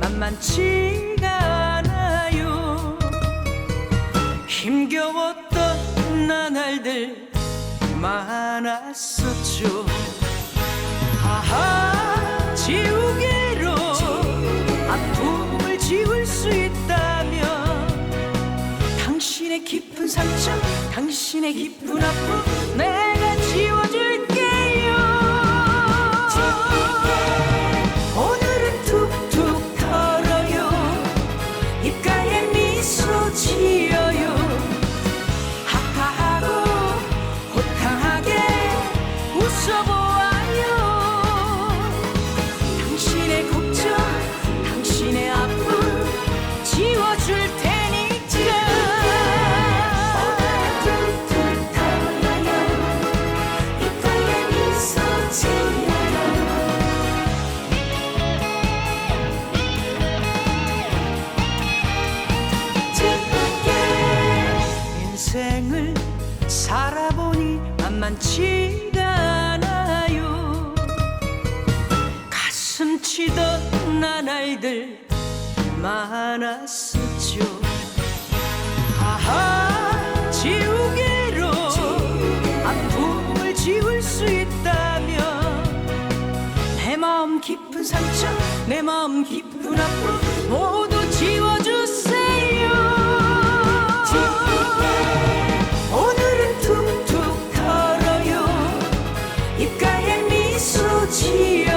만만치가 않아요. 힘겨웠던 나날들 많았었죠. 하하 지우개로 아픔을 지울 수 있다면 당신의 깊은 상처 당신의 깊은 아픔 내 인생을 살아보니 만만치가 않아요. 가슴 치던 나날들 많았었죠. 하하 지우개로 아픔을 지울 수 있다면 내 마음 깊은 상처 내 마음 깊은 아픔 모두 지워주세요 七月